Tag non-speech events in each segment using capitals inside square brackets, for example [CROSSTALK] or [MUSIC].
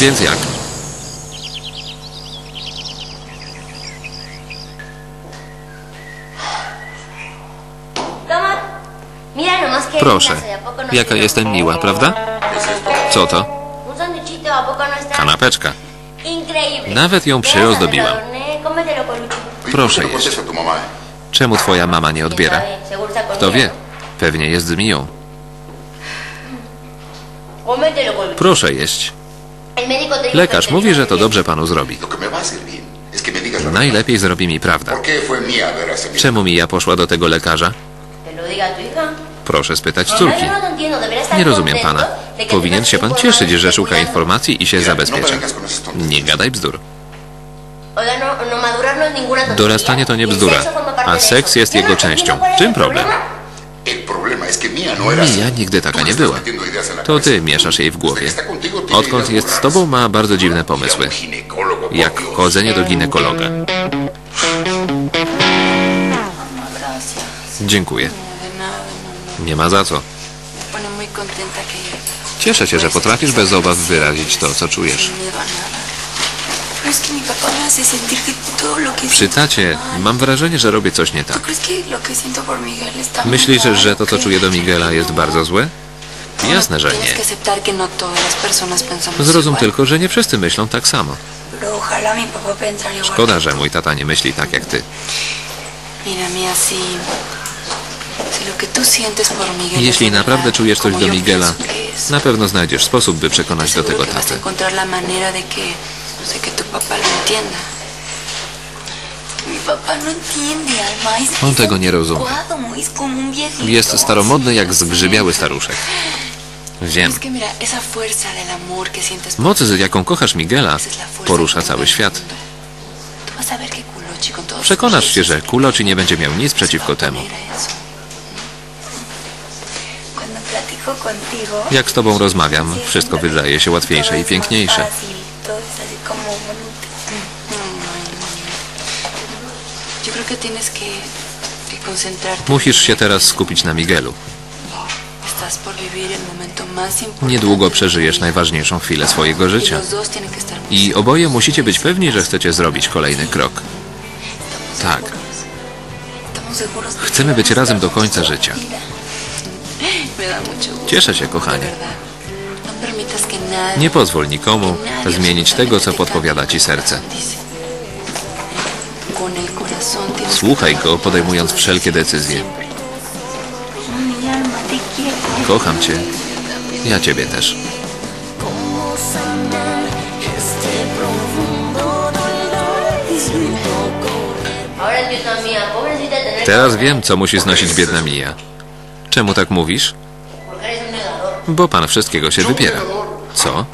Więc jak? Proszę. linda soy, ¿a poco no Jaka es jestem miła, prawda? Co to? Un sanduchito, ¿a poco no está Kanapeczka. Nawet ją przyozdobiłam. Proszę ¿Por qué no jeść. Czemu twoja mama nie ¿Quién odbiera? Kto wie? Pewnie jest zmiją. Proszę jeść. Lekarz mówi, że to dobrze panu zrobi. Najlepiej zrobi mi prawdę. ¿Por qué fue mía ver a ese médico? Czemu Mija poszła do tego lekarza? Proszę spytać Mamá, córki. no estar Nie rozumiem pana. Powinien się pan cieszyć, że szuka informacji i się no zabezpiecza. Nie gadaj bzdur. No, no no. Dorastanie to nie Y bzdura, a seks jest no jego częścią. Czym problem? Mía no nigdy taka nie była. To ty mieszasz jej w głowie. Odkąd jest z tobą, ma bardzo dziwne pomysły. Jak chodzenie do ginekologa. Dziękuję. Nada, mamá. Nie ma za co. Cieszę się, że potrafisz bez obaw wyrazić to, co czujesz. Przy tacie mam wrażenie, że robię coś nie ¿Tú tak. Myślisz, że to, co ¿Que- czuję do Miguela jest bardzo złe? Jasne, że nie. no Zrozum tylko, że nie wszyscy myślą tak samo. Szkoda, że mój tata nie myśli tak jak ty. Jeśli naprawdę czujesz coś do Miguela, na pewno znajdziesz sposób, by przekonać do tego que no sé, que tu papá lo entienda. No On tego nie rozumie. viejito. Jest staromodny jak zgrzybiały staruszek. Wiem. Moc, z jaką kochasz Miguela, porusza cały świat. Przekonasz się, że Kuloci nie będzie miał nic przeciwko temu. Jak z tobą rozmawiam, wszystko wydaje się łatwiejsze i piękniejsze. Yo creo que tienes que, que concentrarte. Musisz się teraz skupić na Miguelu. Niedługo przeżyjesz najważniejszą chwilę swojego Y życia. I oboje musicie być pewni, że chcecie zrobić kolejny krok. Tak, chcemy być razem do końca życia. [LAUGHS] Cieszę się, kochanie. Nie pozwól nikomu zmienić tego, co podpowiada ci serce. Słuchaj go, podejmując wszelkie decyzje. Kocham cię. Ja ciebie też. Teraz wiem, co musi znosić biedna Mija. Czemu tak mówisz? Bo pan wszystkiego się wybiera. Co?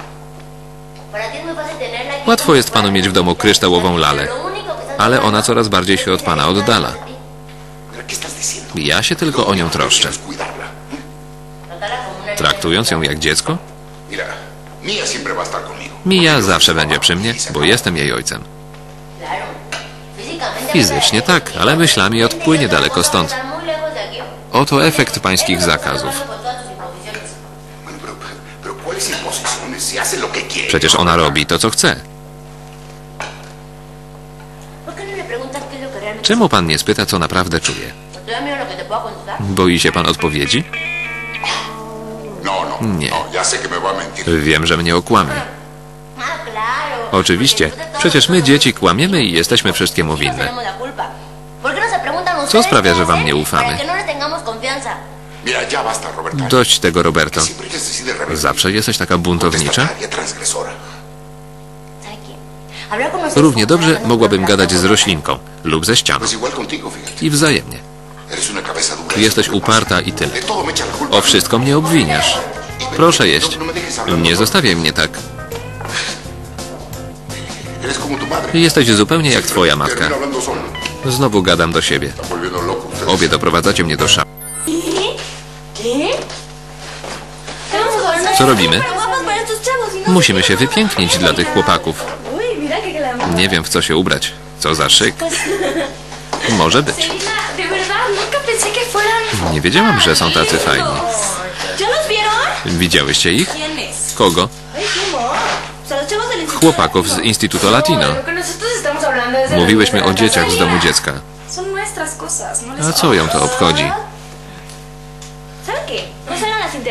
Łatwo jest panu mieć w domu kryształową lalę, ale ona coraz bardziej się od pana oddala. Ja się tylko o nią troszczę. Traktując ją jak dziecko? Mija zawsze będzie przy mnie, bo jestem jej ojcem. Fizycznie tak, ale myślami odpłynie daleko stąd. Oto efekt pańskich zakazów. Przecież ona robi to, co chce. ¿Por qué no Czemu pan nie spyta, co naprawdę czuje? Boi się pan odpowiedzi? No, no. Nie. Wiem, że mnie okłamie. Ah. Oczywiście. Przecież my, dzieci, kłamiemy i jesteśmy wszystkiemu winne. Tenemos la culpa. ¿Por qué no se preguntan Co sprawia, że wam nie ufamy? No. Dość tego, Roberto. Zawsze jesteś taka buntownicza? Równie dobrze mogłabym gadać z roślinką lub ze ścianą. I wzajemnie. Jesteś uparta i tyle. O wszystko mnie obwiniasz. Proszę jeść. Nie zostawiaj mnie tak. Jesteś zupełnie jak twoja matka. Znowu gadam do siebie. Obie doprowadzacie mnie do szału. Co robimy? Musimy się wypięknić dla tych chłopaków. Nie wiem, w co się ubrać. Co za szyk. Może być. Nie wiedziałam, że są tacy fajni. Widziałyście ich? Kogo? Chłopaków z Instytuto Latino. Mówiłyśmy o dzieciach z domu dziecka. No A co ją to obchodzi?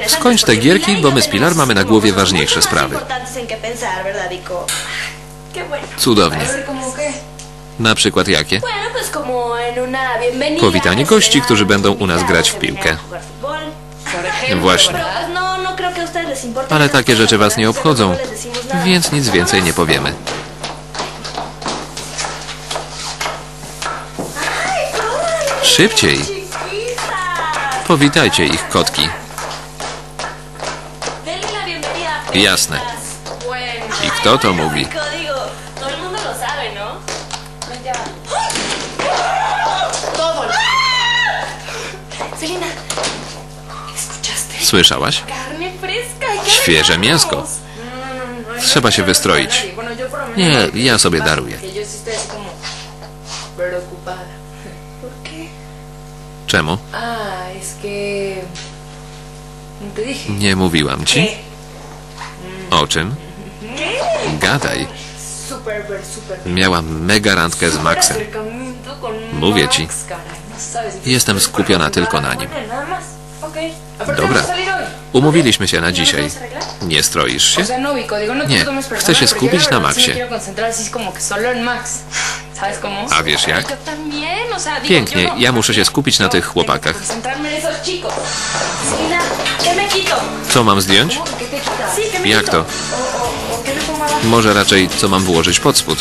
Skończ te gierki, Pilar bo my z Pilar tenemos mamy na głowie ważniejsze sprawy. Cudownie. Na przykład jakie? Powitanie gości, którzy będą u nas grać w piłkę. Właśnie. No, no Ale takie rzeczy was nie obchodzą, więc nic więcej nie powiemy. Szybciej! Powitajcie ich, kotki. Jasne. I kto to mówi? Słyszałaś? Carne fresca. ¿y qué Świeże mięsko. Trzeba się wystroić. Nie, ja sobie daruję. Czemu? Nie mówiłam ci? O czym? Gadaj. Miałam mega randkę z Maxem. Mówię ci. no. Jestem skupiona tylko na nim. Dobra. Umówiliśmy się na ¿Ya nos dzisiaj. Nie stroisz się? No, no Nie, chcę się skupić na Maxie. A wiesz jak? Pięknie, no- ja muszę się skupić na no, tych chłopakach. Co mam zdjąć? ¿Cómo que qué te quitas? Sí, ¿qué me Jak to? Może raczej co mam włożyć pod spód?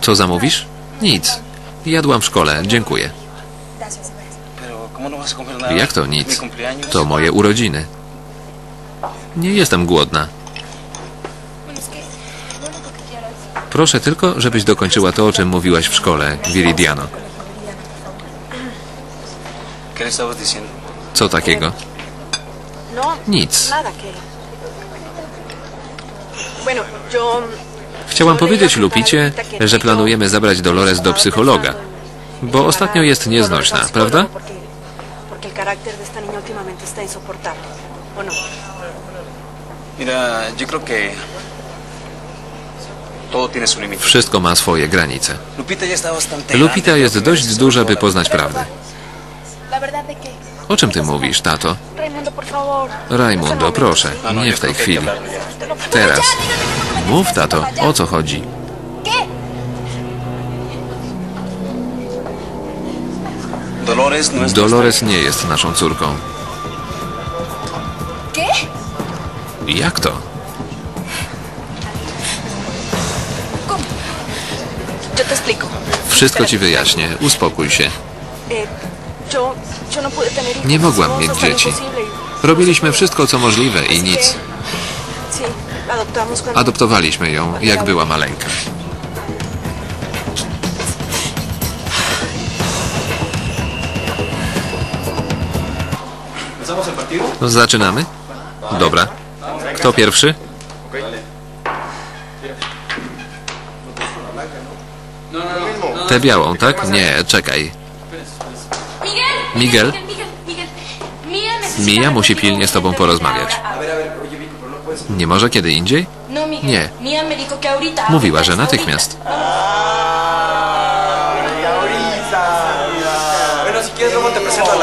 Co zamówisz? Nic. Jadłam w szkole, dziękuję. Pero, ¿cómo no? Jak to nic? To moje urodziny. Nie jestem głodna. Proszę tylko, żebyś dokończyła to, o czym mówiłaś w szkole, Viridiano. Co takiego? Nic. Chciałam powiedzieć Lupicie, że planujemy zabrać Dolores do psychologa, bo ostatnio jest nieznośna, prawda? Wszystko ma swoje granice. Lupita jest dość duża, by poznać prawdę. O czym ty mówisz, tato? Raimundo, proszę, no, nie w tej chwili. Teraz. Mów, tato, o co chodzi? No es Dolores nie jest naszą córką. Jak to? Wszystko ci wyjaśnię, uspokój się. Eh, no. Nie mogłam mieć dzieci. y- Robiliśmy wszystko, co możliwe i nic. Adoptowaliśmy ją, jak była maleńka. Zaczynamy? Dobra. Kto pierwszy? Tę białą, tak? Nie, czekaj. Miguel. Hablar musi pilnie z tobą porozmawiać. ahora. Nie może kiedy indziej? No. Nie. Mówiła, że natychmiast.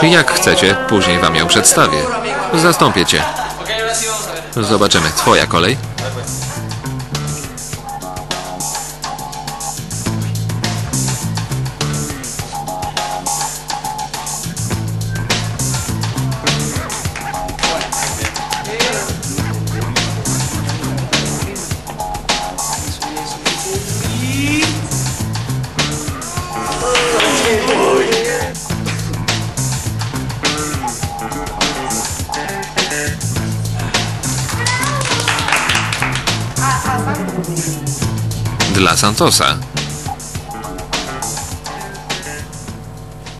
Jak chcecie, później wam ją przedstawię. Zastąpię cię. Zobaczymy. Twoja kolej. Dla Santosa.